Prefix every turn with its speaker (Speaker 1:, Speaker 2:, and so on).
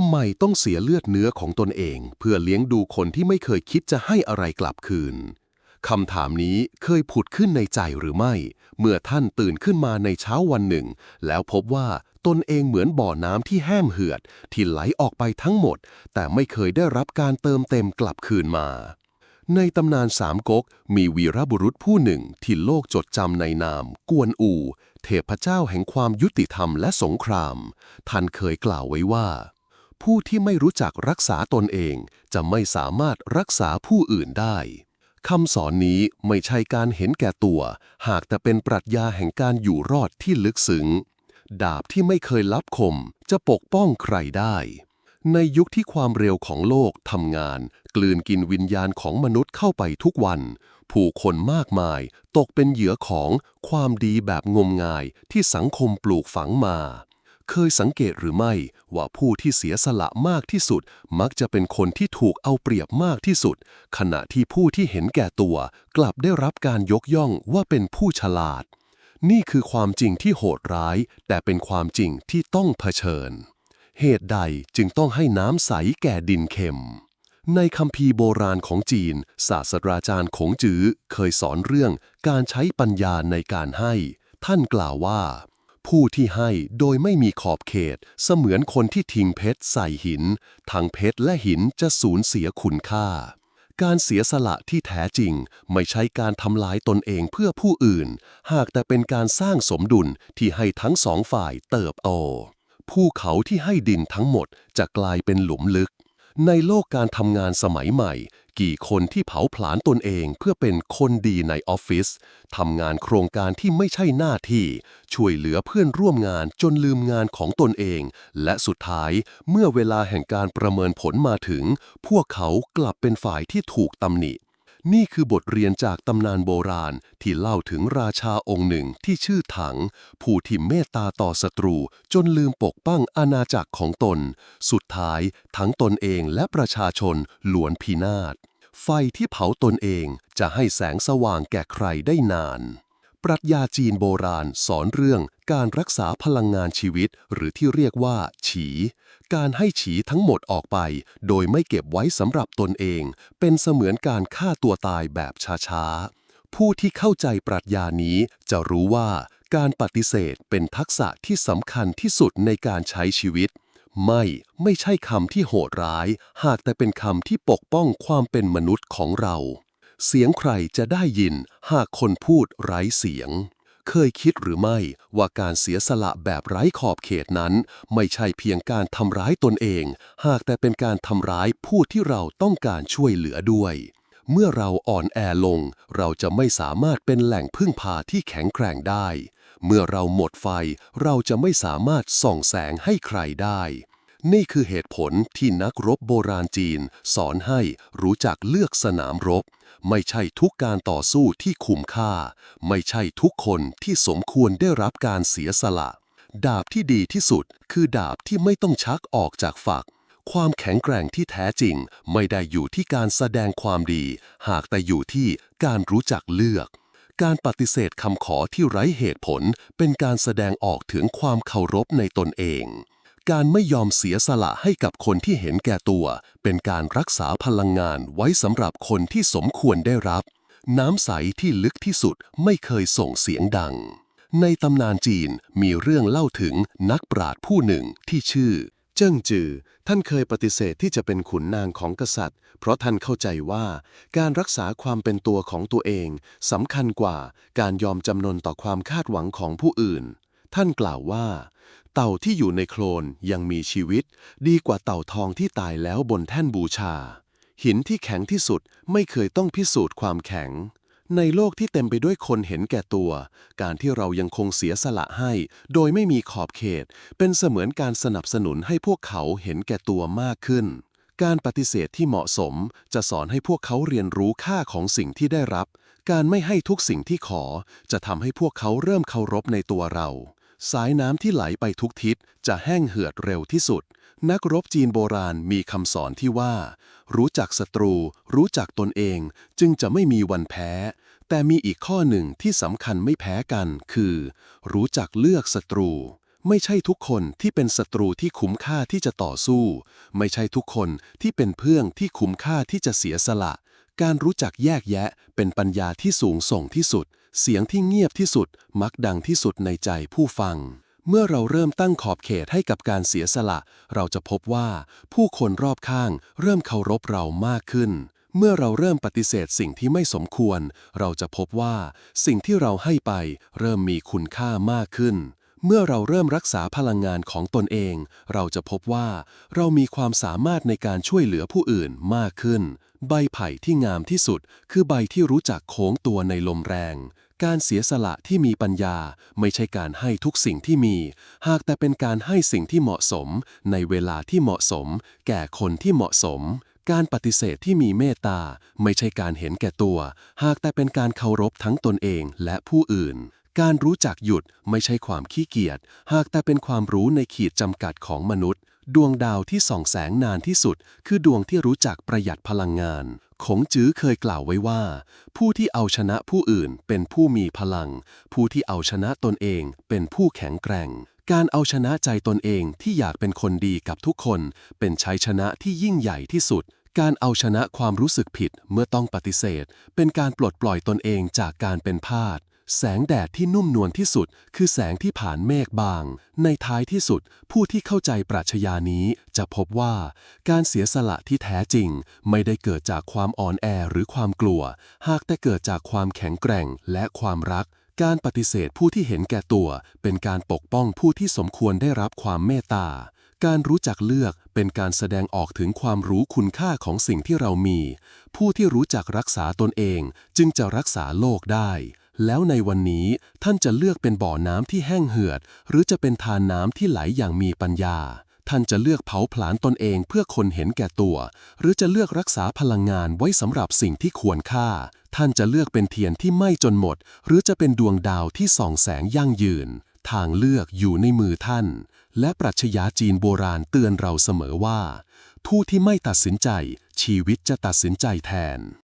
Speaker 1: ทำไมต้องเสียเลือดเนื้อของตนเอง เพื่อเลี้ยงดูคนที่ไม่เคยคิดจะให้อะไรกลับคืนคำถามนี้เคยผุดขึ้นในใจหรือไม่ เมื่อท่านตื่นขึ้นมาในเช้าวันหนึ่ง แล้วพบว่าตนเองเหมือนบ่อน้ำที่แห้งเหือด ที่ไหลออกไปทั้งหมด แต่ไม่เคยได้รับการเติมเต็มกลับคืนมา ในตำนานสามก๊กมีวีรบุรุษผู้หนึ่งที่โลกจดจำในนาม กวนอู เทพเจ้าแห่งความยุติธรรมและสงคราม ท่านเคยกล่าวไว้ว่า ผู้ที่ไม่รู้จักรักษาตนเองจะไม่สามารถรักษาผู้อื่นได้คำสอนนี้ไม่ใช่การเห็นแก่ตัว หากแต่เป็นปรัชญาแห่งการอยู่รอดที่ลึกซึ้ง ดาบที่ไม่เคยลับคมจะปกป้องใครได้ ในยุคที่ความเร็วของโลกทำงาน กลืนกินวิญญาณของมนุษย์เข้าไปทุกวัน ผู้คนมากมายตกเป็นเหยื่อของความดีแบบงมงายที่สังคมปลูกฝังมา เคยสังเกตหรือไม่ว่าผู้ที่เสียสละมากที่สุด มักจะเป็นคนที่ถูกเอาเปรียบมากที่สุด ขณะที่ผู้ที่เห็นแก่ตัว กลับได้รับการยกย่องว่าเป็นผู้ฉลาด นี่คือความจริงที่โหดร้าย แต่เป็นความจริงที่ต้องเผชิญ เหตุใดจึงต้องให้น้ำใสแก่ดินเค็ม ในคัมภีโบราณของจีน ศาสตราจารย์ขงจื้อเคยสอนเรื่องการใช้ปัญญาในการให้ ท่านกล่าวว่า ผู้ที่ให้โดยไม่มีขอบเขต เสมือนคนที่ทิ้งเพชรใส่หิน ทั้งเพชรและหินจะสูญเสียคุณค่า การเสียสละที่แท้จริง ไม่ใช่การทำลายตนเองเพื่อผู้อื่น หากแต่เป็นการสร้างสมดุลที่ให้ทั้งสองฝ่ายเติบโตภูเขาที่ให้ดินทั้งหมดจะกลายเป็นหลุมลึก ในโลกการทำงานสมัยใหม่ กี่คนที่เผาผลาญตนเองเพื่อเป็นคนดีในออฟฟิศทำงานโครงการที่ไม่ใช่หน้าที่ ช่วยเหลือเพื่อนร่วมงานจนลืมงานของตนเอง และสุดท้ายเมื่อเวลาแห่งการประเมินผลมาถึง พวกเขากลับเป็นฝ่ายที่ถูกตำหนิ นี่คือบทเรียนจากตำนานโบราณที่เล่าถึงราชาองค์หนึ่งที่ชื่อถัง ผู้ที่เมตตาต่อศัตรูจนลืมปกป้องอาณาจักรของตน สุดท้ายทั้งตนเองและประชาชนหลวนพินาศ ไฟที่เผาตนเองจะให้แสงสว่างแก่ใครได้นาน ปรัชญาจีนโบราณสอนเรื่องการรักษาพลังงานชีวิตหรือที่เรียกว่า ฉี การให้ฉีทั้งหมดออกไป โดยไม่เก็บไว้สำหรับตนเอง เป็นเสมือนการฆ่าตัวตายแบบช้าๆ ผู้ที่เข้าใจปรัชญานี้จะรู้ว่าการปฏิเสธเป็นทักษะที่สำคัญที่สุดในการใช้ชีวิต ไม่ไม่ใช่คำที่โหดร้าย หากแต่เป็นคำที่ปกป้องความเป็นมนุษย์ของเรา เสียงใครจะได้ยิน หากคนพูดไร้เสียง เคยคิดหรือไม่ว่าการเสียสละแบบไร้ขอบเขตนั้น ไม่ใช่เพียงการทำร้ายตนเอง หากแต่เป็นการทำร้ายผู้ที่เราต้องการช่วยเหลือด้วย เมื่อเราอ่อนแอลง เราจะไม่สามารถเป็นแหล่งพึ่งพาที่แข็งแกร่งได้ เมื่อเราหมดไฟ เราจะไม่สามารถส่องแสงให้ใครได้ นี่คือเหตุผลที่นักรบโบราณจีน สอนให้รู้จักเลือกสนามรบ ไม่ใช่ทุกการต่อสู้ที่คุ้มค่า ไม่ใช่ทุกคนที่สมควรได้รับการเสียสละ ดาบที่ดีที่สุดคือดาบที่ไม่ต้องชักออกจากฝัก ความแข็งแกร่งที่แท้จริง ไม่ได้อยู่ที่การแสดงความดี หากแต่อยู่ที่การรู้จักเลือกการปฏิเสธคำขอที่ไร้เหตุผลเป็นการแสดงออกถึงความเคารพในตนเอง การไม่ยอมเสียสละให้กับคนที่เห็นแก่ตัว เป็นการรักษาพลังงานไว้สำหรับคนที่สมควรได้รับ น้ำใสที่ลึกที่สุดไม่เคยส่งเสียงดัง ในตำนานจีนมีเรื่องเล่าถึงนักปราชญ์ผู้หนึ่งที่ชื่อ เจิ้งจือ ท่านเคยปฏิเสธที่จะเป็นขุนนางของกษัตริย์ เพราะท่านเข้าใจว่าการรักษาความเป็นตัวของตัวเองสำคัญกว่าการยอมจำนนต่อความคาดหวังของผู้อื่น ท่านกล่าวว่า เต่าที่อยู่ในโคลนยังมีชีวิต ดีกว่าเต่าทองที่ตายแล้วบนแท่นบูชา หินที่แข็งที่สุดไม่เคยต้องพิสูจน์ความแข็ง ในโลกที่เต็มไปด้วยคนเห็นแก่ตัว การที่เรายังคงเสียสละให้ โดยไม่มีขอบเขต เป็นเสมือนการสนับสนุนให้พวกเขาเห็นแก่ตัวมากขึ้นการปฏิเสธที่เหมาะสมจะสอนให้พวกเขาเรียนรู้ค่าของสิ่งที่ได้รับ การไม่ให้ทุกสิ่งที่ขอจะทำให้พวกเขาเริ่มเคารพในตัวเรา สายน้ำที่ไหลไปทุกทิศจะแห้งเหือดเร็วที่สุด นักรบจีนโบราณมีคำสอนที่ว่า รู้จักศัตรู รู้จักตนเอง จึงจะไม่มีวันแพ้ แต่มีอีกข้อหนึ่งที่สำคัญไม่แพ้กันคือ รู้จักเลือกศัตรู ไม่ใช่ทุกคนที่เป็นศัตรูที่คุ้มค่าที่จะต่อสู้ ไม่ใช่ทุกคนที่เป็นเพื่อนที่คุ้มค่าที่จะเสียสละ การรู้จักแยกแยะเป็นปัญญาที่สูงส่งที่สุด เสียงที่เงียบที่สุดมักดังที่สุดในใจผู้ฟัง เมื่อเราเริ่มตั้งขอบเขตให้กับการเสียสละ เราจะพบว่าผู้คนรอบข้างเริ่มเคารพเรามากขึ้น เมื่อเราเริ่มปฏิเสธสิ่งที่ไม่สมควร เราจะพบว่าสิ่งที่เราให้ไปเริ่มมีคุณค่ามากขึ้นเมื่อเราเริ่มรักษาพลังงานของตนเอง เราจะพบว่าเรามีความสามารถในการช่วยเหลือผู้อื่นมากขึ้น ใบไผ่ที่งามที่สุด คือใบที่รู้จักโค้งตัวในลมแรง การเสียสละที่มีปัญญาไม่ใช่การให้ทุกสิ่งที่มี หากแต่เป็นการให้สิ่งที่เหมาะสม ในเวลาที่เหมาะสม แก่คนที่เหมาะสม การปฏิเสธที่มีเมตตา ไม่ใช่การเห็นแก่ตัว หากแต่เป็นการเคารพทั้งตนเองและผู้อื่น การรู้จักหยุดไม่ใช่ความขี้เกียจ หากแต่เป็นความรู้ในขีดจำกัดของมนุษย์ ดวงดาวที่ส่องแสงนานที่สุด คือดวงที่รู้จักประหยัดพลังงาน ขงจื้อเคยกล่าวไว้ว่า ผู้ที่เอาชนะผู้อื่นเป็นผู้มีพลัง ผู้ที่เอาชนะตนเองเป็นผู้แข็งแกร่ง การเอาชนะใจตนเองที่อยากเป็นคนดีกับทุกคน เป็นชัยชนะที่ยิ่งใหญ่ที่สุด การเอาชนะความรู้สึกผิดเมื่อต้องปฏิเสธ เป็นการปลดปล่อยตนเองจากการเป็นพาด แสงแดดที่นุ่มนวลที่สุด คือแสงที่ผ่านเมฆบาง ในท้ายที่สุด ผู้ที่เข้าใจปรัชญานี้จะพบว่า การเสียสละที่แท้จริง ไม่ได้เกิดจากความอ่อนแอหรือความกลัว หากแต่เกิดจากความแข็งแกร่งและความรัก การปฏิเสธผู้ที่เห็นแก่ตัว เป็นการปกป้องผู้ที่สมควรได้รับความเมตตาการรู้จักเลือกเป็นการแสดงออกถึงความรู้คุณค่าของสิ่งที่เรามี ผู้ที่รู้จักรักษาตนเองจึงจะรักษาโลกได้ แล้วในวันนี้ท่านจะเลือกเป็นบ่อน้ำที่แห้งเหือด หรือจะเป็นทานน้ำที่ไหลอย่างมีปัญญา ท่านจะเลือกเผาผลาญตนเองเพื่อคนเห็นแก่ตัว หรือจะเลือกรักษาพลังงานไว้สำหรับสิ่งที่ควรค่า ท่านจะเลือกเป็นเทียนที่ไหม้จนหมด หรือจะเป็นดวงดาวที่ส่องแสงยั่งยืน ทางเลือกอยู่ในมือท่าน และปรัชญาจีนโบราณเตือนเราเสมอว่า ผู้ที่ไม่ตัดสินใจ ชีวิตจะตัดสินใจแทน